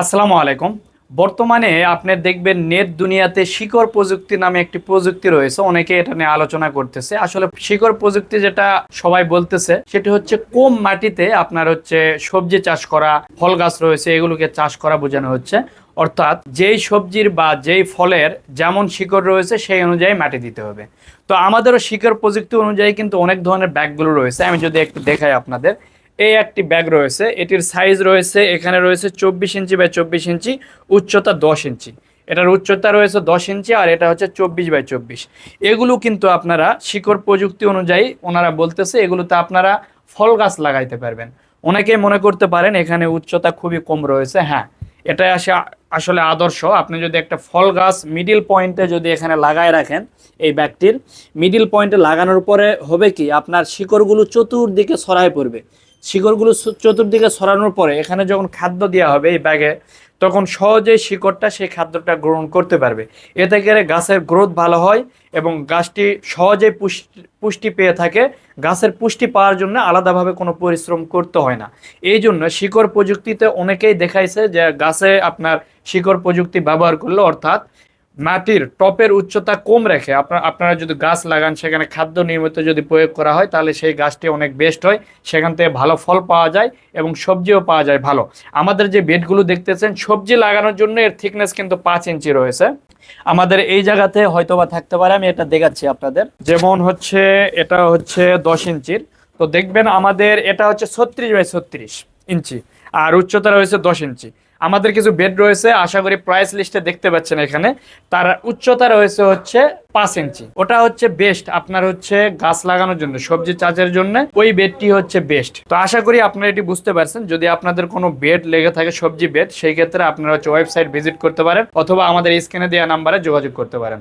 আসসালামু আলাইকুম। বর্তমানে আপনি দেখবেন নেট দুনিয়াতে শিকড় প্রযুক্তি নামে একটি প্রযুক্তি রয়েছে, অনেকে এটা নিয়ে আলোচনা করতেছে। আসলে শিকড় প্রযুক্তি যেটা সবাই বলতেছে, সেটি হচ্ছে কম মাটিতে আপনার হচ্ছে সবজি চাষ করা, ফল গাছ রয়েছে, এগুলোকে চাষ করা বোঝানো হচ্ছে। অর্থাৎ যেই সবজির বা যেই ফলের যেমন শিকড় রয়েছে, সেই অনুযায়ী মাটি দিতে হবে। তো আমাদেরও শিকড় প্রযুক্তি অনুযায়ী কিন্তু অনেক ধরনের ব্যাগগুলো রয়েছে। আমি যদি একটু দেখাই আপনাদের। এই একটি ব্যাগ রয়েছে, এটির সাইজ রয়েছে, এখানে রয়েছে চব্বিশ ইঞ্চি বাই চব্বিশ ইঞ্চি, উচ্চতা দশ ইঞ্চি। এটার উচ্চতা রয়েছে দশ ইঞ্চি আর এটা হচ্ছে চব্বিশ বাই চব্বিশ। এগুলো কিন্তু আপনারা শিকড় প্রযুক্তি অনুযায়ী ওনারা বলতেছে, এগুলোতে আপনারা ফল গাছ লাগাইতে পারবেন। অনেকে মনে করতে পারেন এখানে উচ্চতা খুবই কম রয়েছে হ্যাঁ। এটা আসে আসলে আদর্শ। আপনি যদি একটা ফল গাছ মিডিল পয়েন্টে যদি এখানে লাগায় রাখেন এই ব্যাগটির মিডিল পয়েন্টে লাগানোর পরে হবে কি, আপনার শিকড়গুলো চতুর্দিকে ছড়ায় পড়বে। শিকড়গুলো চতুর্দিকে ছড়ানোর পরে এখানে যখন খাদ্য দেওয়া হবে এই ব্যাগে, তখন সহজেই শিকড়টা সেই খাদ্যটা গ্রহণ করতে পারবে। এতে করে গাছের গ্রোথ ভালো হয় এবং গাছটি পুষ্টি পুষ্টি পেয়ে থাকে। গাছের পুষ্টি পাওয়ার জন্য আলাদাভাবে কোনো পরিশ্রম করতে হয় না। এই জন্য শিকড় প্রযুক্তিতে অনেকেই দেখাইছে যে গাছে আপনার শিকড় প্রযুক্তি ব্যবহার করলে অর্থাৎ মাটির টপের উচ্চতা কম রেখে আপনার আপনারা যদি গাছ লাগান, সেখানে খাদ্য নিয়মিত যদি প্রয়োগ করা হয়, তাহলে সেই গাছটি অনেক বেস্ট হয়। সেখান থেকে ভালো ফল পাওয়া যায় এবং সবজিও পাওয়া যায় ভালো। আমাদের যে বেডগুলো দেখতেছেন, সবজি লাগানোর জন্য এর থিকনেস কিন্তু পাঁচ ইঞ্চি রয়েছে। আমাদের এই জায়গাতে হয়তো বা থাকতে পারে, আমি এটা দেখাচ্ছি আপনাদের। যেমন হচ্ছে, এটা হচ্ছে দশ ইঞ্চির। তো দেখবেন আমাদের এটা হচ্ছে ছত্রিশ বাই ছত্রিশ ইঞ্চি, আর উচ্চতা রয়েছে দশ ইঞ্চি। আমাদের কিছু বেড রয়েছে, আশা করি প্রাইস লিস্টে দেখতে পাচ্ছেন এখানে। তার উচ্চতা রয়েছে হচ্ছে পাঁচ ইঞ্চি। ওটা হচ্ছে বেস্ট আপনার হচ্ছে গাছ লাগানোর জন্য, সবজি চাষের জন্য। ওই বেডটি হচ্ছে বেস্ট তো আশা করি আপনারা এটি বুঝতে পারছেন। যদি আপনাদের কোনো বেড লেগে থাকে, সবজি বেড সেই ক্ষেত্রে আপনারা হচ্ছে ওয়েবসাইট ভিজিট করতে পারেন, অথবা আমাদের স্ক্রিনে দেওয়া নাম্বারে যোগাযোগ করতে পারেন।